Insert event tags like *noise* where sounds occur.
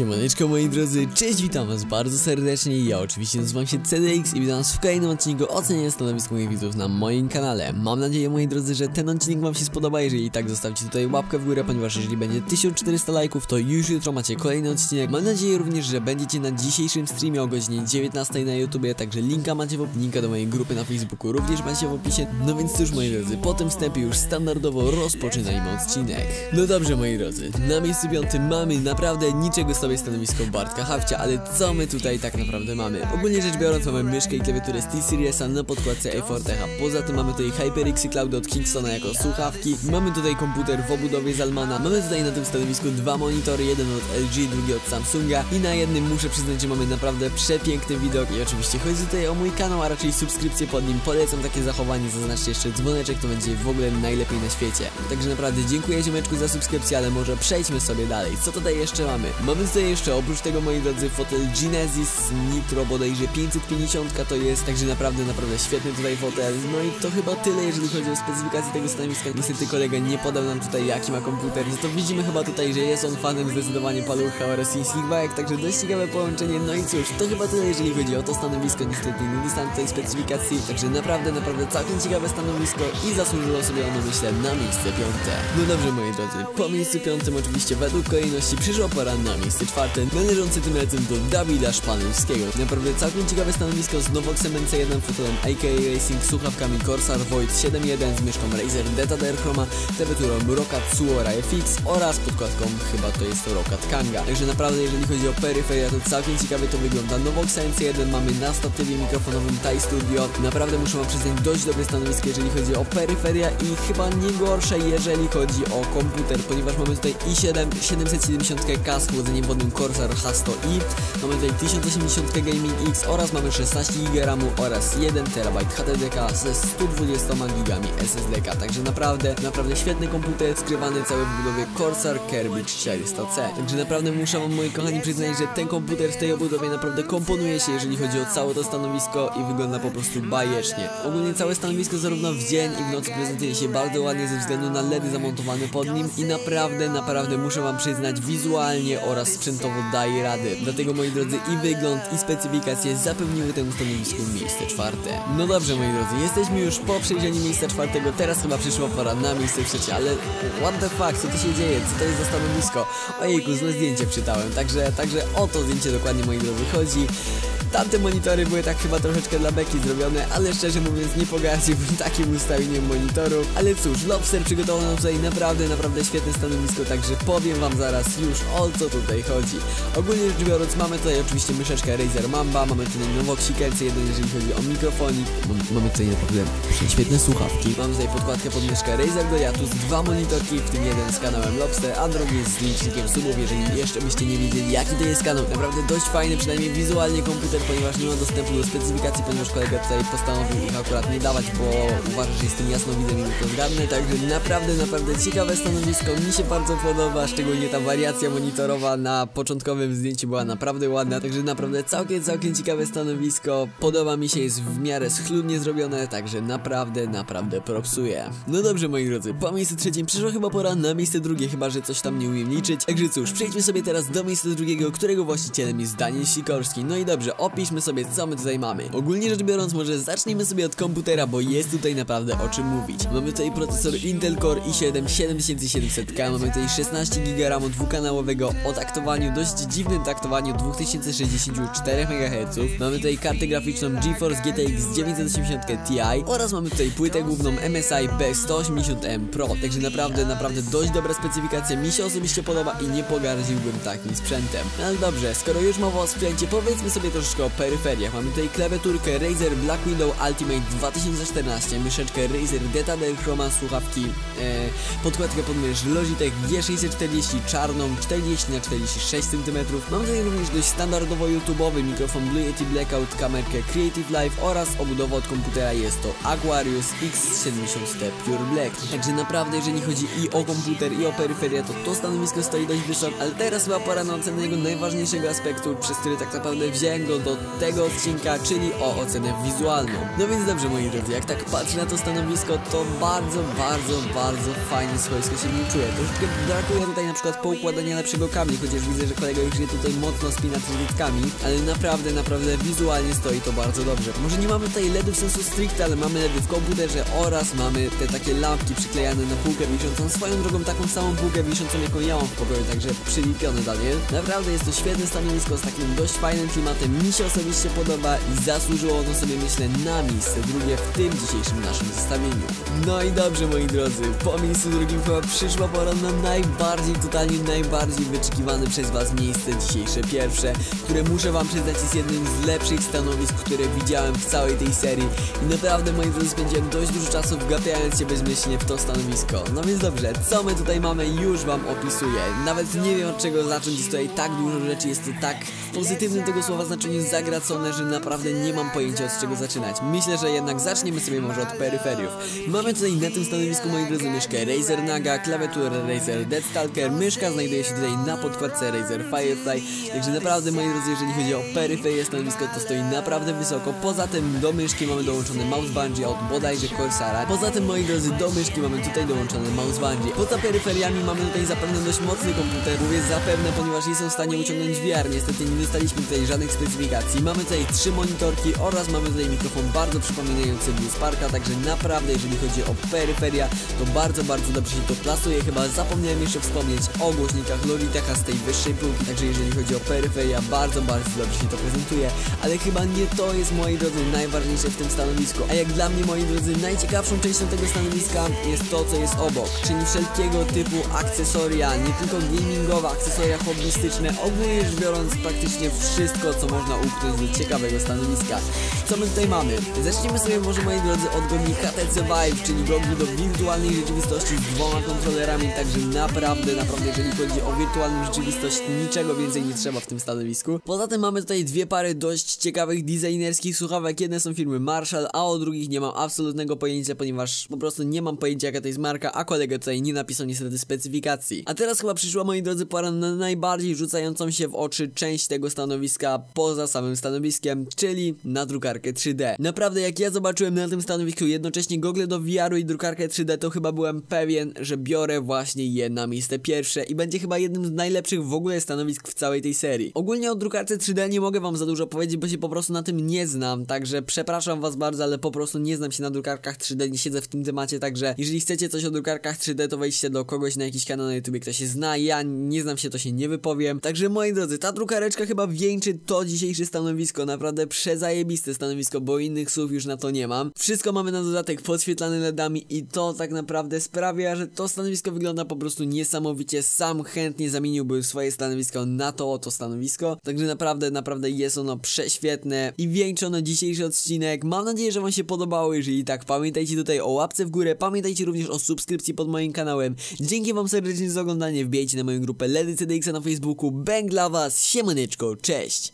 Siemaneczko moi drodzy, cześć, witam was bardzo serdecznie, ja oczywiście nazywam się CDX i witam was w kolejnym odcinku oceniania stanowisk moich widzów na moim kanale. Mam nadzieję moi drodzy, że ten odcinek wam się spodoba, jeżeli i tak zostawcie tutaj łapkę w górę, ponieważ jeżeli będzie 1400 lajków, to już jutro macie kolejny odcinek. Mam nadzieję również, że będziecie na dzisiejszym streamie o godzinie 19 na YouTubie, także linka macie w opisie, do mojej grupy na Facebooku również macie w opisie. No więc cóż moi drodzy, po tym wstępie już standardowo rozpoczynajmy odcinek. No dobrze moi drodzy, na miejscu piątym mamy naprawdę niczego sobie stanowisko Bartka Hawcia, ale co my tutaj tak naprawdę mamy? Ogólnie rzecz biorąc mamy myszkę i klawiaturę SteelSeriesa na podkładce A4 Poza tym mamy tutaj HyperX Cloud od Kingstona jako słuchawki. Mamy tutaj komputer w obudowie Zalmana. Mamy tutaj na tym stanowisku dwa monitory, jeden od LG, drugi od Samsunga i na jednym muszę przyznać, że mamy naprawdę przepiękny widok i oczywiście chodzi tutaj o mój kanał, a raczej subskrypcję pod nim. Polecam takie zachowanie, zaznaczcie jeszcze dzwoneczek, to będzie w ogóle najlepiej na świecie. Także naprawdę dziękuję ziomeczku za subskrypcję, ale może przejdźmy sobie dalej. Co tutaj jeszcze mamy? Mamy tutaj jeszcze oprócz tego moi drodzy fotel Genesis Nitro bodajże 550 to jest, także naprawdę, naprawdę świetny tutaj fotel. No i to chyba tyle jeżeli chodzi o specyfikację tego stanowiska. Niestety kolega nie podał nam tutaj jaki ma komputer, no to widzimy chyba tutaj, że jest on fanem zdecydowanie palucha oraz Slickback, także dość ciekawe połączenie. No i cóż, to chyba tyle jeżeli chodzi o to stanowisko, niestety nie dostałem tej specyfikacji, także naprawdę, naprawdę całkiem ciekawe stanowisko i zasłużyło sobie ono myślę na miejsce piąte. No dobrze moi drodzy, po miejscu piątym oczywiście według kolejności przyszła pora na miejsce czwarte, należące tym razem do Dawida Szpanowskiego. Naprawdę całkiem ciekawe stanowisko z Novoxem NC1 fotelem AK Racing, słuchawkami Corsair Void 7.1 z myszką Razer Detader Chroma, klawiaturą Rokat Suora FX oraz podkładką chyba to jest Rokat Kanga. Także naprawdę jeżeli chodzi o peryferia to całkiem ciekawie to wygląda. Novox NC1 mamy na statywie mikrofonowym Thai Studio. Naprawdę muszę wam przyznać dość dobre stanowisko jeżeli chodzi o peryferia i chyba nie gorsze jeżeli chodzi o komputer, ponieważ mamy tutaj i7 770K z chłodzeniem wodnym Corsair H100i, mamy tutaj 1080 Gaming X oraz mamy 16 GB RAMu oraz 1 TB HDDK ze 120 GB SSDK, także naprawdę, naprawdę świetny komputer, skrywany cały w budowie Corsair Kirby 400C. Także naprawdę muszę wam moi kochani przyznać, że ten komputer w tej obudowie naprawdę komponuje się, jeżeli chodzi o całe to stanowisko i wygląda po prostu bajecznie. Ogólnie całe stanowisko zarówno w dzień i w nocy prezentuje się bardzo ładnie ze względu na LEDy zamontowane pod nim i naprawdę, naprawdę muszę wam przyznać wizualnie oraz sprzętowo daje radę. Dlatego moi drodzy i wygląd i specyfikacje zapewniły temu stanowisku miejsce czwarte. No dobrze moi drodzy, jesteśmy już po przejrzeniu miejsca czwartego, teraz chyba przyszła pora na miejsce trzecie, ale what the fuck, co tu się dzieje, co to jest za stanowisko? Ojejku, złe zdjęcie czytałem, także, także o to zdjęcie dokładnie moi drodzy chodzi. Tamte monitory były tak chyba troszeczkę dla beki zrobione, ale szczerze mówiąc nie pogardziłbym *laughs* takim ustawieniem monitorów. Ale cóż, Lobster przygotował nam tutaj naprawdę, naprawdę świetne stanowisko, także powiem wam zaraz już o co tutaj chodzi. Ogólnie rzecz biorąc mamy tutaj oczywiście myszeczkę Razer Mamba, mamy tutaj Novoxik LC1 jeżeli chodzi o mikrofonik, mamy tutaj naprawdę świetne słuchawki, mamy tutaj podkładkę pod myszkę Razer do Yatus, dwa monitorki, w tym jeden z kanałem Lobster, a drugi z licznikiem subów, jeżeli jeszcze byście nie wiedzieli jaki to jest kanał. Naprawdę dość fajny, przynajmniej wizualnie komputer ponieważ nie ma dostępu do specyfikacji, ponieważ kolega tutaj postanowił ich akurat nie dawać, bo uważa, że jestem jasnowidzem i to zgadnę, także naprawdę, naprawdę ciekawe stanowisko, mi się bardzo podoba, szczególnie ta wariacja monitorowa na początkowym zdjęciu była naprawdę ładna, także naprawdę całkiem, całkiem ciekawe stanowisko, podoba mi się, jest w miarę schludnie zrobione, także naprawdę, naprawdę propsuję. No dobrze moi drodzy, po miejscu trzecim przyszła chyba pora na miejsce drugie, chyba że coś tam nie umiem liczyć, także cóż, przejdźmy sobie teraz do miejsca drugiego, którego właścicielem jest Daniel Sikorski, no i dobrze, opiszmy sobie co my tutaj mamy. Ogólnie rzecz biorąc może zacznijmy sobie od komputera, bo jest tutaj naprawdę o czym mówić. Mamy tutaj procesor Intel Core i7 7700K, mamy tutaj 16 GB dwukanałowego o taktowaniu, dość dziwnym taktowaniu 2064 MHz. Mamy tutaj kartę graficzną GeForce GTX 980 Ti oraz mamy tutaj płytę główną MSI B180M Pro. Także naprawdę, naprawdę dość dobra specyfikacja, mi się osobiście podoba i nie pogardziłbym takim sprzętem. No ale dobrze, skoro już mowa o sprzęcie, powiedzmy sobie o peryferiach. Mamy tutaj klawiaturkę Razer Black Widow Ultimate 2014, myszeczkę Razer Detader Chroma, słuchawki, e, podkładkę pod mysz Logitech G640 czarną 40 na 46 cm. Mamy tutaj również dość standardowo YouTube'owy mikrofon Blue Yeti Blackout, kamerkę Creative Live oraz obudowę od komputera jest to Aquarius X70T Pure Black. Także naprawdę jeżeli chodzi i o komputer i o peryferię, to to stanowisko stoi dość wysoko, ale teraz chyba pora na ocenę jego najważniejszego aspektu, przez który tak naprawdę wziąłem go do do tego odcinka, czyli o ocenę wizualną. No więc dobrze moi drodzy, jak tak patrzę na to stanowisko, to bardzo, bardzo, bardzo fajnie swojsko się nim czuję. Troszkę brakuje tutaj na przykład poukładania lepszego kabli, chociaż widzę, że kolega już je tutaj mocno spina trytytkami, ale naprawdę, naprawdę wizualnie stoi to bardzo dobrze. Może nie mamy tutaj LEDów sensu stricte, ale mamy LEDy w komputerze oraz mamy te takie lampki przyklejane na półkę wiszącą, swoją drogą taką samą półkę wiszącą, jaką ja mam w pokoju, także przylipiony Daniel. Naprawdę jest to świetne stanowisko z takim dość fajnym klimatem, mi się osobiście podoba i zasłużyło ono sobie myślę na miejsce drugie w tym dzisiejszym naszym zestawieniu. No i dobrze moi drodzy, po miejscu drugim chyba przyszła pora na najbardziej, totalnie najbardziej wyczekiwane przez was miejsce dzisiejsze pierwsze, które muszę wam przyznać jest jednym z lepszych stanowisk, które widziałem w całej tej serii i naprawdę moi drodzy spędziłem dość dużo czasu wgapiając się bezmyślnie w to stanowisko. No więc dobrze, co my tutaj mamy już wam opisuję. Nawet nie wiem od czego zacząć, jest tutaj tak dużo rzeczy, jest to tak w pozytywnym tego słowa znaczeniu zagracone, że naprawdę nie mam pojęcia od czego zaczynać. Myślę, że jednak zaczniemy sobie może od peryferiów. Mamy tutaj na tym stanowisku moi drodzy myszkę Razer Naga, klawiaturę Razer Deadstalker, myszka znajduje się tutaj na podkładce Razer Firefly, także naprawdę moi drodzy, jeżeli chodzi o peryferię stanowisko, to stoi naprawdę wysoko. Poza tym do myszki mamy dołączony mouse bungee od bodajże Corsara. Poza tym moi drodzy, do myszki mamy tutaj dołączony mouse bungee. Poza peryferiami mamy tutaj zapewne dość mocny komputer, mówię zapewne, ponieważ nie są w stanie uciągnąć VR. Niestety nie dostaliśmy tutaj żadnych specyfikacji. Mamy tutaj trzy monitorki oraz mamy tutaj mikrofon bardzo przypominający Blue Sparka, także naprawdę jeżeli chodzi o peryferia, to bardzo, bardzo dobrze się to plasuje. Chyba zapomniałem jeszcze wspomnieć o głośnikach Logitecha z tej wyższej półki, także jeżeli chodzi o peryferia, bardzo, bardzo dobrze się to prezentuje, ale chyba nie to jest moi drodzy najważniejsze w tym stanowisku. A jak dla mnie moi drodzy, najciekawszą częścią tego stanowiska jest to, co jest obok, czyli wszelkiego typu akcesoria, nie tylko gamingowe, akcesoria hobbystyczne, ogólnie rzecz biorąc praktycznie wszystko, co można upchnąć do ciekawego stanowiska. Co my tutaj mamy? Zacznijmy sobie może moi drodzy od gogli HTC Vive, czyli gogli do wirtualnej rzeczywistości z dwoma kontrolerami, także naprawdę, naprawdę jeżeli chodzi o wirtualną rzeczywistość, niczego więcej nie trzeba w tym stanowisku. Poza tym mamy tutaj dwie pary dość ciekawych designerskich słuchawek, jedne są firmy Marshall, a o drugich nie mam absolutnego pojęcia, ponieważ po prostu nie mam pojęcia jaka to jest marka, a kolega tutaj nie napisał niestety specyfikacji. A teraz chyba przyszła moi drodzy pora na najbardziej rzucającą się w oczy część tego stanowiska poza samym stanowiskiem, czyli na drukarkę 3D. Naprawdę jak ja zobaczyłem na tym stanowisku jednocześnie gogle do VR-u i drukarkę 3D, to chyba byłem pewien, że biorę właśnie je na miejsce pierwsze i będzie chyba jednym z najlepszych w ogóle stanowisk w całej tej serii. Ogólnie o drukarce 3D nie mogę wam za dużo powiedzieć, bo się po prostu na tym nie znam, także przepraszam was bardzo, ale po prostu nie znam się na drukarkach 3D, nie siedzę w tym temacie, także jeżeli chcecie coś o drukarkach 3D, to wejdźcie do kogoś na jakiś kanał na YouTube, kto się zna, ja nie znam się, to się nie wypowiem. Także moi drodzy, ta drukareczka chyba wieńczy to dzisiejsze stanowisko, naprawdę przezajebiste stanowisko, bo innych słów już na to nie mam. Wszystko mamy na dodatek podświetlane LEDami i to tak naprawdę sprawia, że to stanowisko wygląda po prostu niesamowicie. Sam chętnie zamieniłbym swoje stanowisko na to oto stanowisko. Także naprawdę, naprawdę jest ono prześwietne i wieńczy ono dzisiejszy odcinek. Mam nadzieję, że wam się podobało. Jeżeli tak, pamiętajcie tutaj o łapce w górę. Pamiętajcie również o subskrypcji pod moim kanałem. Dzięki wam serdecznie za oglądanie. Wbijajcie na moją grupę Ledy CDX na Facebooku. Bang dla was. Siemaneczko. Cześć.